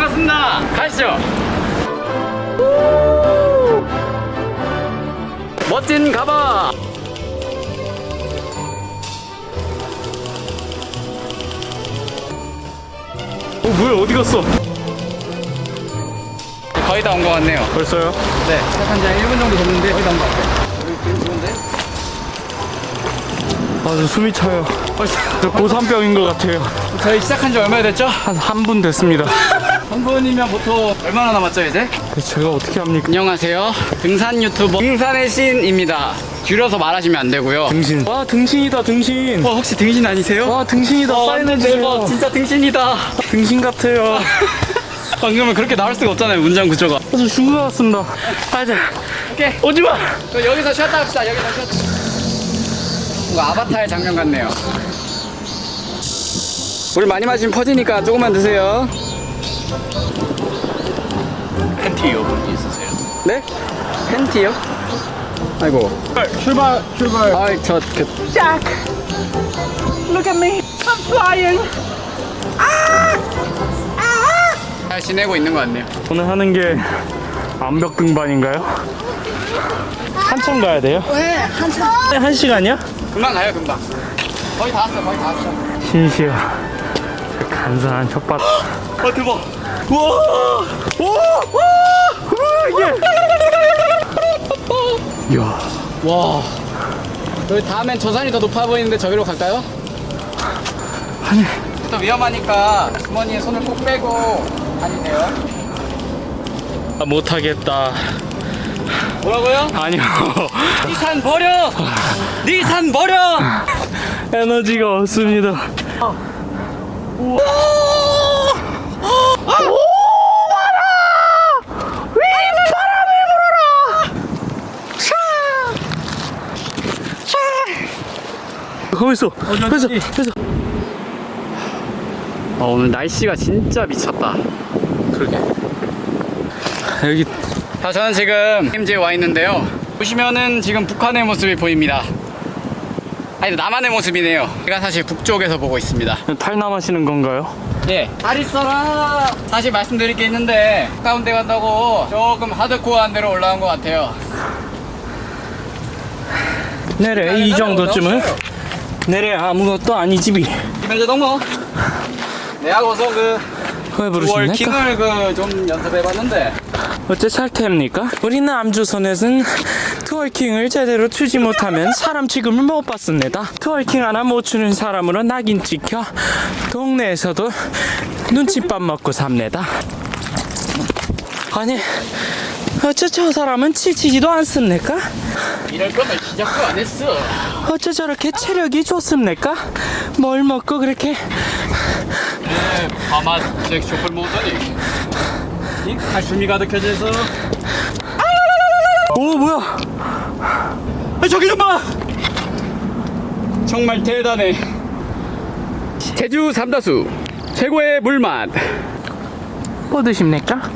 반갑습니다. 가시죠. 멋진 가방. 어 뭐야 어디 갔어? 거의 다 온 것 같네요. 벌써요? 네. 시작한 지 한 1분 정도 됐는데 거의 다 온 것 같아요. 여기 좋은데? 아 저 숨이 차요. 벌써 저 고산병인 것 같아요. 저희 시작한 지 얼마 됐죠? 한 한 분 됐습니다. 한 분이면 보통 얼마나 남았죠 이제? 제가 어떻게 합니까? 안녕하세요. 등산 유튜버 등산의 신입니다. 줄여서 말하시면 안 되고요. 등신. 와 등신이다 등신. 어, 혹시 등신 아니세요? 와 등신이다. 어, 완전 사인해 주세요. 대박. 진짜 등신이다. 등신 같아요. 방금은 그렇게 나올 수가 없잖아요. 문장 구조가. 저 죽은 것 같습니다. 가자. 오케이. 오지 마. 그 여기서 쉬었다 합시다. 여기서 쉬었다. 뭔가 아바타의 장면 같네요. 물 많이 마시면 퍼지니까 조금만 드세요. 팬티 여분 있으세요? 네? 팬티요? 아이고. 출발 출발. 아이 저 그. Look at me. I'm flying. 잘 지내고 있는 것 같네요. 오늘 하는 게 암벽 등반인가요? 한참 가야 돼요? 왜? 한참. 네, 한 시간이야? 금방 가요 금방. 거의 다 왔어 거의 다 왔어. 신시여. 저 간사한 첫밭. 아 대박. 우와! 우와! 우와! 이게. 이야. 와. 저희 다음엔 저 산이 더 높아 보이는데 저기로 갈까요? 아니. 또 위험하니까 주머니에 손을 꼭 빼고 다니세요. 아, 못하겠다. 뭐라고요? 아니요. 니산 버려! 니산 버려! 에너지가 없습니다. 거기 있어. 그래서 그래서 아, 오늘 날씨가 진짜 미쳤다. 그러게. 여기 자, 저는 지금 임지에 와 있는데요. 보시면은 지금 북한의 모습이 보입니다. 아니, 남한의 모습이네요. 제가 사실 북쪽에서 보고 있습니다. 탈남하시는 건가요? 예. 잘 있어라! 사실 말씀드릴 게 있는데, 가운데 간다고 조금 하드코어한 데로 올라온 것 같아요. 내래 이 정도쯤은 내래 아무것도 아니지비. 김현재 동무. 내하고서 그, 왜 부르십니까? 월킹을 그 좀 연습해봤는데, 어째 살테입니까? 우리는 암주선에서는 트월킹을 제대로 추지 못하면 사람 취급을 못 받습니다. 트월킹 하나 못 추는 사람으로 낙인 찍혀 동네에서도 눈칫밥 먹고 삽니다. 아니 어째 저 사람은 치치지도 않습니까? 이럴 거면 시작도 안 했어. 어째 저렇게 체력이 좋습니까? 뭘 먹고 그렇게 네, 파맛 잭쇼플 모더니. 이 칼슘이 가득해져 있어. 오 뭐야 아, 저기 좀 봐! 정말 대단해. 제주 삼다수 최고의 물맛. 뭐 드십니까?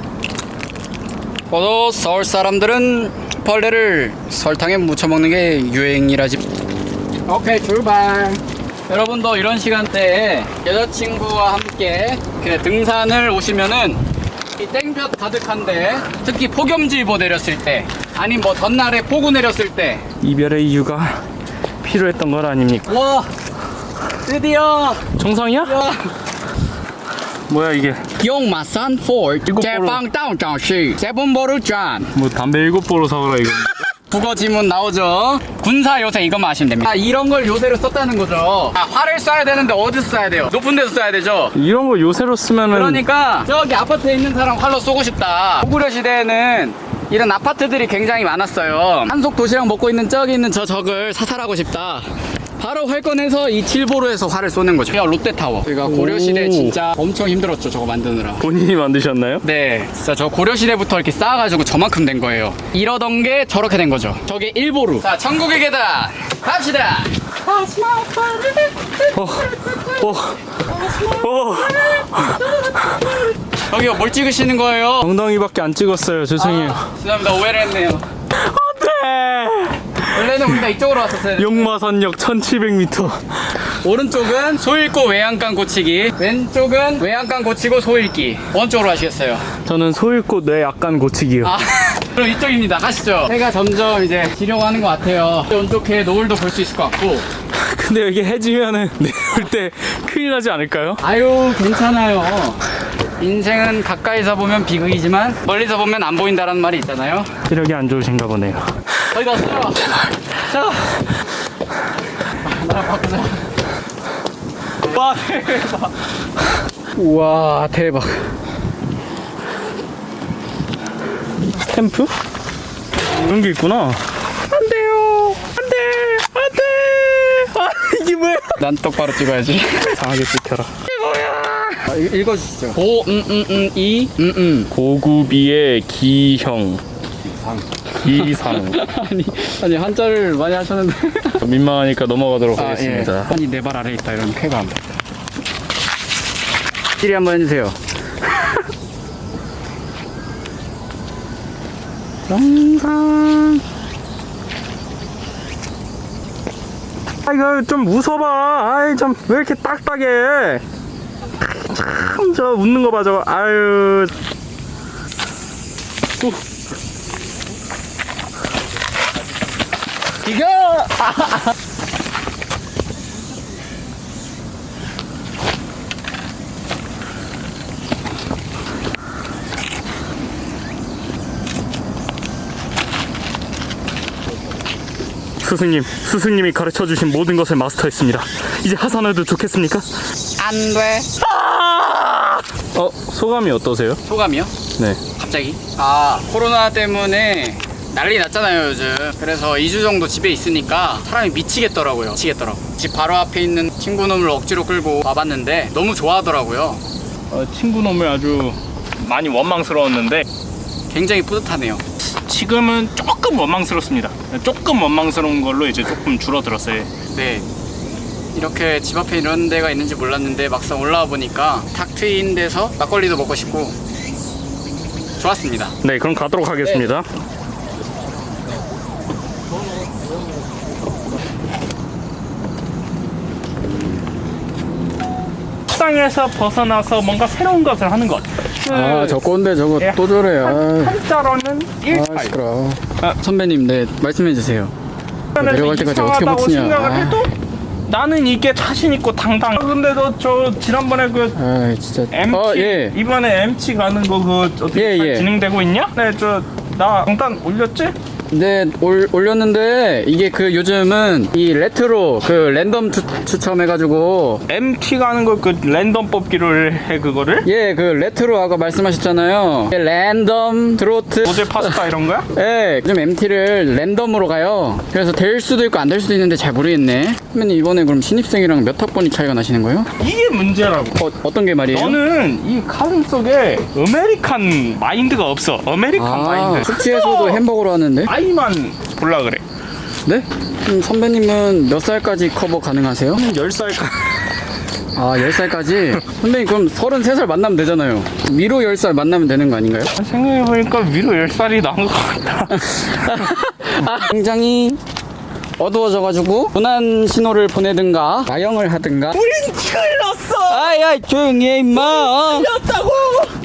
어, 서울 사람들은 벌레를 설탕에 묻혀 먹는 게 유행이라지. 오케이 출발. 여러분도 이런 시간대에 여자친구와 함께 등산을 오시면은 이 땡볕 가득한데 특히 폭염주의보 내렸을 때 아니 뭐 전날에 폭우 내렸을 때 이별의 이유가 필요했던 걸 아닙니까? 와 드디어 정상이야? 야. 뭐야 이게? 용마산 포르트 일곱 제방 다운타운시 세븐보르잔 뭐 담배 일곱 보로 사오라 이거. 국어 지문 나오죠? 군사 요새 이것만 아시면 됩니다. 아, 이런 걸 요새로 썼다는 거죠. 아, 활을 쏴야 되는데 어디서 쏴야 돼요? 높은 데서 쏴야 되죠? 이런 거 요새로 쓰면은 그러니까 저기 아파트에 있는 사람 활로 쏘고 싶다. 고구려 시대에는 이런 아파트들이 굉장히 많았어요. 한속 도시락 먹고 있는 저기 있는 저 적을 사살하고 싶다 바로 활 꺼내서 이 칠보로에서 활을 쏘는 거죠 여기가 롯데타워 저희가 고려 시대 오. 진짜 엄청 힘들었죠 저거 만드느라 본인이 만드셨나요? 네, 진짜 저 고려 시대부터 이렇게 쌓아가지고 저만큼 된 거예요. 이러던 게 저렇게 된 거죠. 저게 일보루. 자, 천국의 계단 갑시다. 어, 어, 어. 여기요, 뭘 찍으시는 거예요? 엉덩이밖에 안 찍었어요. 죄송해요. 아, 죄송합니다, 오해를 했네요. 네. 원래는 우리가 이쪽으로 왔었어요. 용마산역 1700m. 오른쪽은 소 읽고 외양간 고치기, 왼쪽은 외양간 고치고 소 읽기. 어느 쪽으로 하시겠어요? 저는 소일꽃 뇌 약간 고치기요. 아, 그럼 이쪽입니다. 가시죠. 해가 점점 이제 지려고 하는 것 같아요. 운 좋게 노을도 볼 수 있을 것 같고. 근데 여기 해지면은 내올 때 큰일 나지 않을까요? 아유, 괜찮아요. 인생은 가까이서 보면 비극이지만 멀리서 보면 안 보인다라는 말이 있잖아요. 시력이 안 좋으신가 보네요. 저기 갔어요. 자. 나랑 바꾸자. 와 대박. 우와, 대박. 스탬프? 이런 게 있구나. 안 돼요. 안 돼. 안 돼. 아 이게 뭐야? 난 똑바로 찍어야지. 이상하게 찍혀라. 아, 읽- 읽어주시죠. 고, 음, 음, 음, 이, 음, 음. 고구비의 기형. 기상. 아니, 아니, 한자를 많이 하셨는데. 민망하니까 넘어가도록 아, 예. 하겠습니다. 아니, 내 발 아래 있다. 이런 쾌감. 시리 한번 해주세요. 영상. 아 이거 좀 웃어봐. 아이 좀왜 이렇게 딱딱해? 참 저 웃는 거 봐 저거. 아유. 이거! 스승님, 스승님이 가르쳐 주신 모든 것을 마스터했습니다. 이제 하산해도 좋겠습니까? 안 돼. 어 소감이 어떠세요? 소감이요? 네. 갑자기? 아, 코로나 때문에 난리 났잖아요, 요즘. 그래서 2주 정도 집에 있으니까 사람이 미치겠더라고요. 미치겠더라고. 집 바로 앞에 있는 친구 놈을 억지로 끌고 와봤는데 너무 좋아하더라고요. 어, 친구 놈을 아주 많이 원망스러웠는데 굉장히 뿌듯하네요. 지금은 조금 원망스럽습니다. 조금 원망스러운 걸로 이제 조금 줄어들었어요. 네. 이렇게 집 앞에 이런 데가 있는지 몰랐는데 막상 올라와 보니까 탁 트인 데서 막걸리도 먹고 싶고 좋았습니다. 네, 그럼 가도록 하겠습니다. 상에서 벗어나서 뭔가 새로운 것을 하는 것. 그 꼰대 저거 예. 또 저래. 아, 한자로는 일탈. 시끄러. 아. 선배님, 네 말씀해 주세요. 내려갈 때까지 어떻게 이상하다고 버티냐. 생각을 아. 해도 나는 이게 자신 있고 당당. 근데 너저 지난번에 그 아, 진짜. MT 어, 예. 이번에 MT 가는 거 그 어떻게 예, 잘 예. 진행되고 있냐? 네, 저나 일단 올렸지? 네, 올, 올렸는데 이게 그 요즘은 이 레트로 그 랜덤 추, 추첨해가지고 MT 가는 거 그 랜덤 뽑기를 해 그거를? 예, 그 레트로 아까 말씀하셨잖아요. 예, 랜덤 드로트. 모델 파스타 이런 거야? 예, 요즘 MT를 랜덤으로 가요. 그래서 될 수도 있고 안 될 수도 있는데 잘 모르겠네. 선배님 이번에 그럼 신입생이랑 몇 학번이 차이가 나시는 거예요? 이게 문제라고. 어, 어떤 게 말이에요? 너는 이 가슴 속에 아메리칸 마인드가 없어. 아메리칸 아, 마인드. 숙취해소도 햄버거로 하는데? 아 이만 볼라 그래. 네? 그럼 선배님은 몇 살까지 커버 가능하세요? 10살까지. 아, 10살까지? 선배님 그럼 33살 만나면 되잖아요. 미로 10살 만나면 되는 거 아닌가요? 생각해보니까 위로 10살이 나은 것 같다. 아, 굉장히 어두워져가지고 분한 신호를 보내든가 야영을 하든가 우린 틀렸어! 아야 조용히 해 임마 어? 틀렸다고!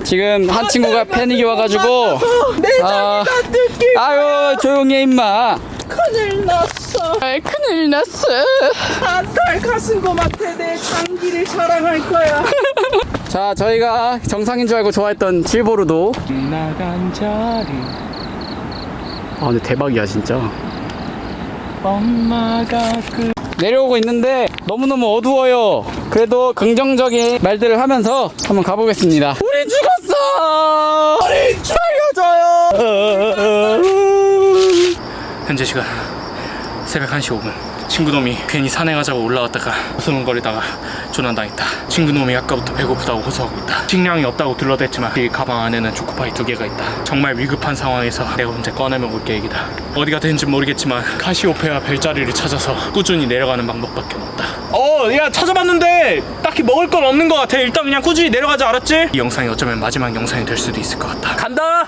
지금 한 친구가 패닉이 와가지고 내 아, 자리가 느낄 아유 조용히 해 임마. 큰일 났어. 아이 큰일 났어. 안탈 가슴곰한테 내 장기를 자랑할 거야. 자 저희가 정상인 줄 알고 좋아했던 칠보르도. 나간 자리. 아 근데 대박이야 진짜. 엄마가 그 내려오고 있는데 너무너무 어두워요. 그래도 긍정적인 말들을 하면서 한번 가보겠습니다. 우리 죽었어! 우리 살려줘요! 현재 시간 새벽 1시 5분 친구놈이 괜히 산행하자고 올라왔다가 수능거리다가 조난당했다. 친구놈이 아까부터 배고프다고 호소하고 있다. 식량이 없다고 둘러댔지만 이 가방 안에는 초코파이 두 개가 있다. 정말 위급한 상황에서 내가 혼자 꺼내 먹을 계획이다. 어디가 되는지 모르겠지만 카시오페아 별자리를 찾아서 꾸준히 내려가는 방법밖에 없다. 어 야 찾아봤는데 딱히 먹을 건 없는 것 같아. 일단 그냥 꾸준히 내려가자 알았지? 이 영상이 어쩌면 마지막 영상이 될 수도 있을 것 같다. 간다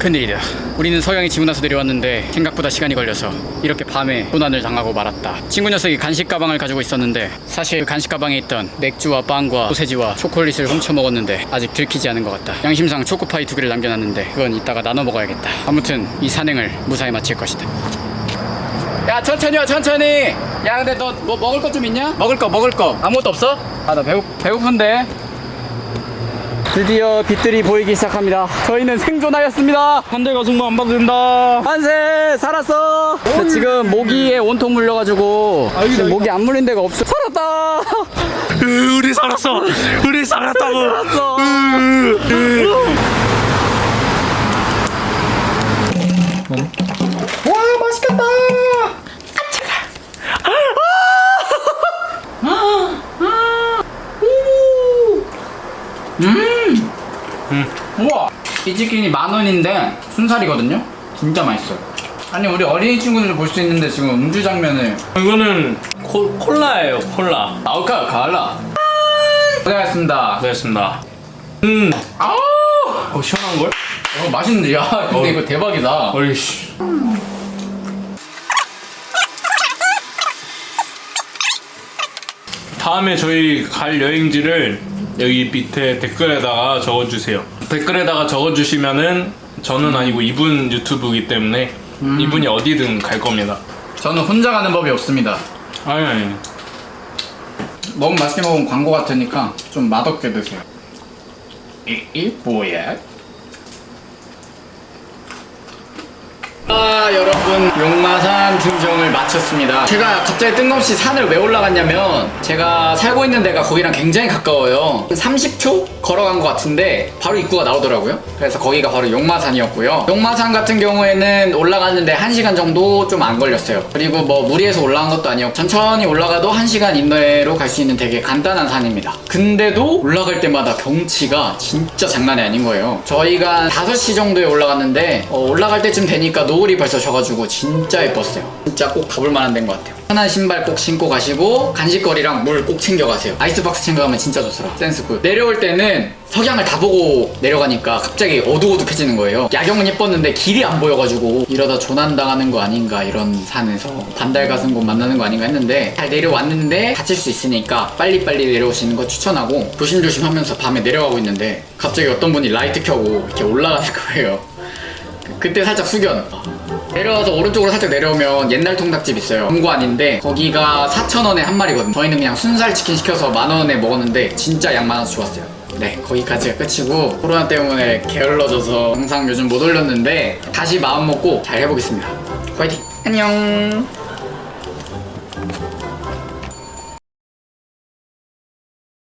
큰일이다. 우리는 서양에 지문나서 내려왔는데 생각보다 시간이 걸려서 이렇게 밤에 고난을 당하고 말았다. 친구 녀석이 간식 가방을 가지고 있었는데 사실 그 간식 가방에 있던 맥주와 빵과 소세지와 초콜릿을 훔쳐 먹었는데 아직 들키지 않은 것 같다. 양심상 초코파이 두 개를 남겨놨는데 그건 이따가 나눠 먹어야겠다. 아무튼 이 산행을 무사히 마칠 것이다. 야 천천히 와 천천히. 야 근데 너 뭐 먹을 것 좀 있냐? 먹을 거 먹을 거 아무것도 없어? 아 나 배고 배고픈데. 드디어 빛들이 보이기 시작합니다. 저희는 생존하였습니다. 한대가 승부 안 받는다. 만세 살았어. 근데 지금 모기에 온통 물려가지고 지금 모기 안 물린 데가 없어. 살았다. 우리 살았어. 우리 살았다고. 살았어. 와 이 치킨이 만 원인데 순살이거든요. 진짜 맛있어요. 아니 우리 어린이 친구들 볼수 있는데 지금 음주 장면을 이거는 콜, 콜라예요. 콜라. 아우카 갈라. 고생하셨습니다. 됐습니다. 음. 아우 어, 시원한 걸? 어, 맛있는데 야 근데 어. 이거 대박이다. 어이씨. 다음에 저희 갈 여행지를 여기 밑에 댓글에다가 적어주세요. 댓글에다가 적어주시면은 저는 아니고 이분 유튜브이기 때문에 이분이 어디든 갈 겁니다. 저는 혼자 가는 법이 없습니다. 아니 아니. 너무 맛있게 먹으면 광고 같으니까 좀 맛없게 드세요. 이, 이 뭐야? 아 여러분. 용마산 등정을 마쳤습니다. 제가 갑자기 뜬금없이 산을 왜 올라갔냐면 제가 살고 있는 데가 거기랑 굉장히 가까워요. 30초 걸어간 것 같은데 바로 입구가 나오더라고요. 그래서 거기가 바로 용마산이었고요. 용마산 같은 경우에는 올라갔는데 1시간 정도 좀 안 걸렸어요. 그리고 뭐 무리해서 올라간 것도 아니었고 천천히 올라가도 1시간 이내로 갈 수 있는 되게 간단한 산입니다. 근데도 올라갈 때마다 경치가 진짜 장난이 아닌 거예요. 저희가 5시 정도에 올라갔는데 어, 올라갈 때쯤 되니까 노 을이 벌써 져가지고 진짜 예뻤어요. 진짜 꼭 가볼 만한 데인 것 같아요. 편한 신발 꼭 신고 가시고 간식거리랑 물 꼭 챙겨가세요. 아이스박스 챙겨가면 진짜 좋더라. 센스 굿. 내려올 때는 석양을 다 보고 내려가니까 갑자기 어둑어둑해지는 거예요. 야경은 예뻤는데 길이 안 보여가지고 이러다 조난당하는 거 아닌가 이런 산에서 반달 가슴 곰 만나는 거 아닌가 했는데 잘 내려왔는데 다칠 수 있으니까 빨리빨리 내려오시는 거 추천하고 조심조심 하면서 밤에 내려가고 있는데 갑자기 어떤 분이 라이트 켜고 이렇게 올라가는 거예요 그때 살짝 숙연. 내려와서 오른쪽으로 살짝 내려오면 옛날 통닭집 있어요. 공관인데 거기가 4,000원에 한 마리거든요. 저희는 그냥 순살 치킨 시켜서 만 원에 먹었는데 진짜 양 많아서 좋았어요. 네, 거기까지가 끝이고 코로나 때문에 게을러져서 영상 요즘 못 올렸는데 다시 마음 먹고 잘 해보겠습니다. 화이팅! 안녕!